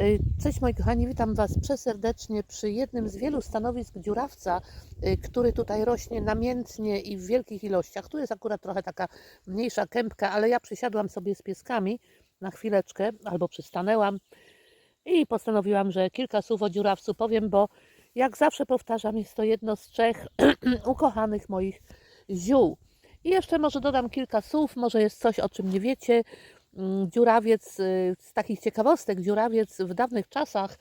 Y, Cześć moi kochani, witam Was przeserdecznie przy jednym z wielu stanowisk dziurawca, y, który tutaj rośnie namiętnie i w wielkich ilościach. Tu jest akurat trochę taka mniejsza kępka, ale ja przysiadłam sobie z pieskami na chwileczkę, albo przystanęłam i postanowiłam, że kilka słów o dziurawcu powiem, bo jak zawsze powtarzam, jest to jedno z trzech ukochanych moich ziół. I jeszcze może dodam kilka słów, może jest coś, o czym nie wiecie. Mm, Dziurawiec, y, z takich ciekawostek, dziurawiec w dawnych czasach y,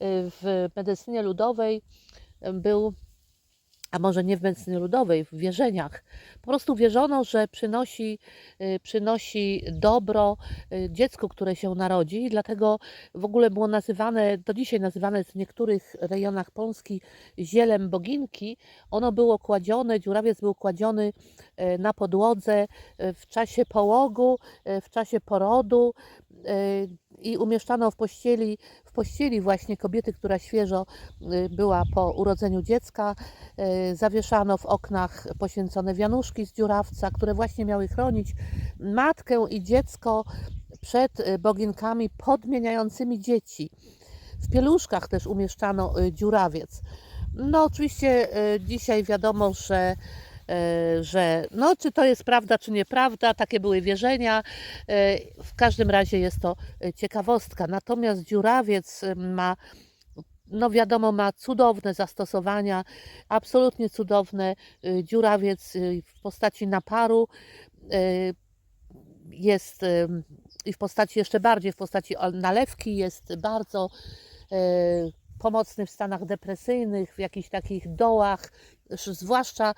w medycynie ludowej y, był, a może nie w medycynie ludowej, w wierzeniach. Po prostu wierzono, że przynosi, y, przynosi dobro y, dziecku, które się narodzi, i dlatego w ogóle było nazywane, do dzisiaj nazywane w niektórych rejonach Polski zielem boginki. Ono było kładzione, dziurawiec był kładziony e, na podłodze w czasie połogu, w czasie porodu i umieszczano w pościeli, w pościeli właśnie kobiety, która świeżo e, była po urodzeniu dziecka. E, Zawieszano w oknach poświęcone wianuszki z dziurawca, które właśnie miały chronić matkę i dziecko przed e, boginkami podmieniającymi dzieci. W pieluszkach też umieszczano dziurawiec. No oczywiście dzisiaj wiadomo, że że no, czy to jest prawda, czy nieprawda, takie były wierzenia. E, W każdym razie jest to e, ciekawostka. Natomiast dziurawiec e, ma, no wiadomo, ma cudowne zastosowania, absolutnie cudowne. E, Dziurawiec e, w postaci naparu e, jest e, i w postaci jeszcze bardziej, w postaci nalewki jest bardzo e, pomocny w stanach depresyjnych, w jakichś takich dołach, sz- zwłaszcza e,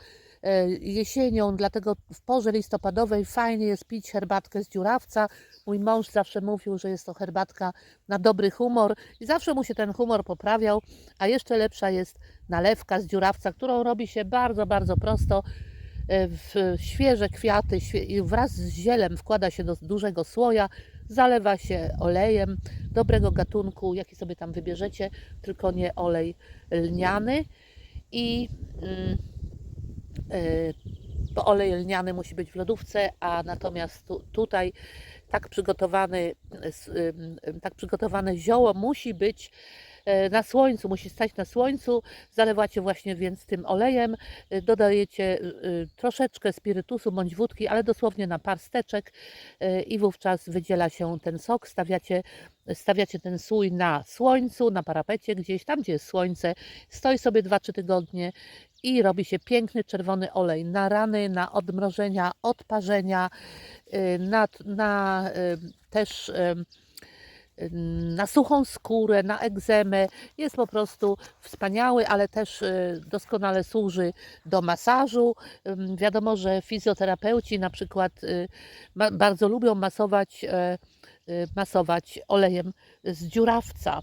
jesienią, dlatego w porze listopadowej fajnie jest pić herbatkę z dziurawca. Mój mąż zawsze mówił, że jest to herbatka na dobry humor i zawsze mu się ten humor poprawiał, a jeszcze lepsza jest nalewka z dziurawca, którą robi się bardzo, bardzo prosto. E, W świeże kwiaty wraz z zielem wkłada się do dużego słoja, zalewa się olejem dobrego gatunku, jaki sobie tam wybierzecie, tylko nie olej lniany i mm, e, bo olej lniany musi być w lodówce, a natomiast tu, tutaj tak przygotowany, tak przygotowane zioło musi być e, na słońcu, musi stać na słońcu. Zalewacie właśnie więc tym olejem, y, dodajecie y, y, troszeczkę spirytusu bądź wódki, ale dosłownie na parsteczek y, i wówczas wydziela się ten sok. Stawiacie, stawiacie ten słój na słońcu, na parapecie gdzieś, tam gdzie jest słońce. Stoi sobie 2-3 tygodnie i robi się piękny czerwony olej na rany, na odmrożenia, odparzenia, y, na, na y, też y, na suchą skórę, na egzemę. Jest po prostu wspaniały, ale też doskonale służy do masażu. Wiadomo, że fizjoterapeuci na przykład bardzo lubią masować, masować olejem z dziurawca.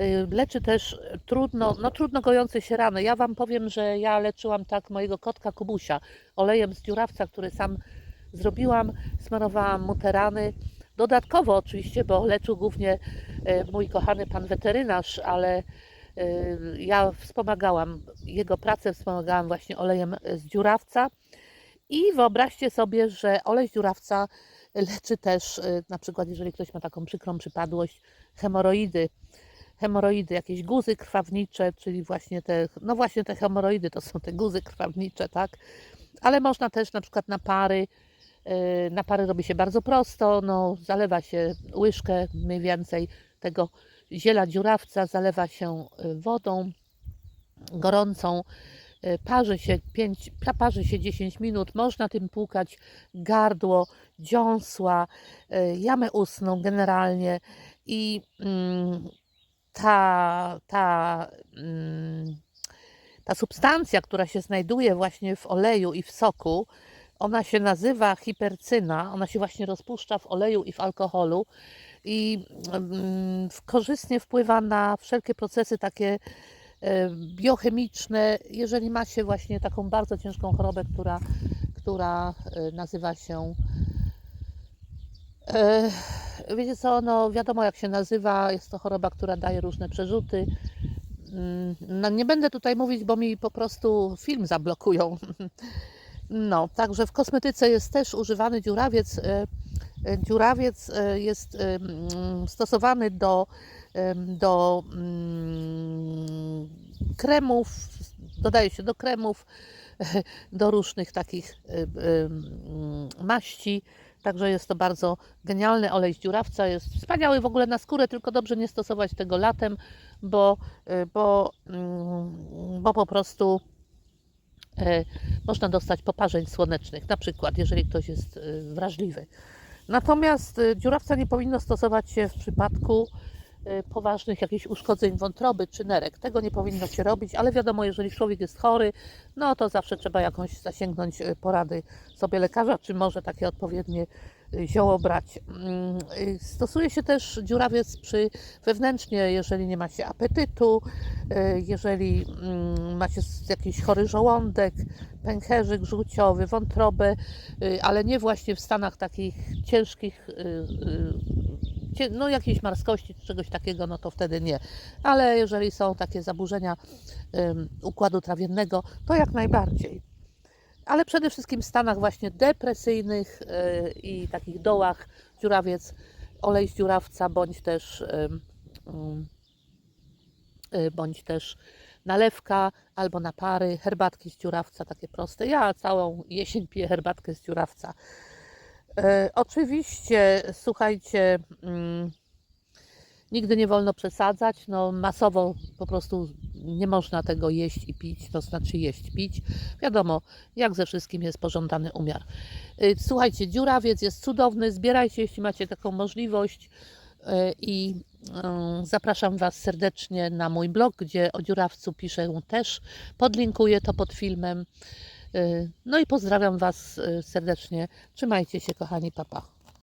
Y, Leczy też trudno, no trudno gojące się rany. Ja Wam powiem, że ja leczyłam tak mojego kotka Kubusia olejem z dziurawca, który sam zrobiłam. Smarowałam mu te rany. Dodatkowo oczywiście, bo leczył głównie e, mój kochany pan weterynarz, ale ja wspomagałam jego pracę, wspomagałam właśnie olejem z dziurawca. I wyobraźcie sobie, że olej z dziurawca leczy też, e, na przykład jeżeli ktoś ma taką przykrą przypadłość, hemoroidy hemoroidy, jakieś guzy krwawnicze, czyli właśnie te, no właśnie te hemoroidy to są te guzy krwawnicze, tak? Ale można też na przykład na pary, yy, na pary robi się bardzo prosto, no zalewa się łyżkę mniej więcej tego ziela dziurawca, zalewa się y, wodą gorącą, y, parzy się 5, parzy się 10 minut, można tym płukać gardło, dziąsła, y, jamę ustną generalnie i mm, ta, ta, mm, ta substancja, która się znajduje właśnie w oleju i w soku, ona się nazywa hipercyna, ona się właśnie rozpuszcza w oleju i w alkoholu i mm, korzystnie wpływa na wszelkie procesy takie biochemiczne, jeżeli ma się właśnie taką bardzo ciężką chorobę, która, która e, nazywa się E, Wiecie co, no wiadomo jak się nazywa, jest to choroba, która daje różne przerzuty. Mm, No, nie będę tutaj mówić, bo mi po prostu film zablokują. No, także w kosmetyce jest też używany dziurawiec. Dziurawiec jest mm, stosowany do do mm, kremów, dodaje się do kremów, do różnych takich maści. Także jest to bardzo genialny olej z dziurawca. Jest wspaniały w ogóle na skórę, tylko dobrze nie stosować tego latem, bo, y, bo, mm, bo po prostu e, można dostać poparzeń słonecznych, na przykład, jeżeli ktoś jest y, wrażliwy. Natomiast dziurawca nie powinno stosować się w przypadku poważnych jakichś uszkodzeń wątroby czy nerek. Tego nie powinno się robić, ale wiadomo, jeżeli człowiek jest chory, no to zawsze trzeba jakąś zasięgnąć y, porady sobie lekarza, czy może takie odpowiednie y, zioło brać. Mm, y, Stosuje się też dziurawiec przy wewnętrznie, jeżeli nie ma się apetytu, y, jeżeli mm, ma się s- jakiś chory żołądek, pęcherzyk żółciowy, wątrobę, y, ale nie właśnie w stanach takich ciężkich, cie- no jakiejś marskości czy czegoś takiego, no to wtedy nie. Ale jeżeli są takie zaburzenia ym, układu trawiennego, to jak najbardziej. Ale przede wszystkim w stanach właśnie depresyjnych y, i takich dołach dziurawiec, olej z dziurawca, bądź też ym, ym, y, bądź też nalewka albo napary, herbatki z dziurawca, takie proste. Ja całą jesień piję herbatkę z dziurawca. E, oczywiście, słuchajcie, mm, nigdy nie wolno przesadzać. No, masowo po prostu nie można tego jeść i pić, to znaczy jeść, pić. Wiadomo, jak ze wszystkim jest pożądany umiar. E, Słuchajcie, dziurawiec jest cudowny, zbierajcie, jeśli macie taką możliwość. E, I zapraszam Was serdecznie na mój blog, gdzie o dziurawcu piszę też. Podlinkuję to pod filmem. E, No i pozdrawiam Was e, serdecznie. Trzymajcie się, kochani, papa.